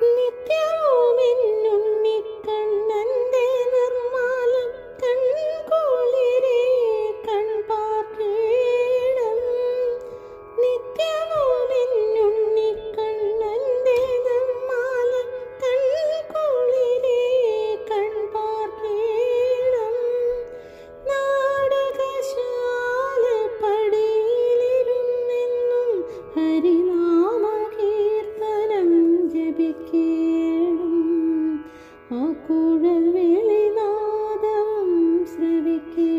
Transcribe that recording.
ನಿತ್ಯ ஊழல் விழிநாதம் சிரவிக்கே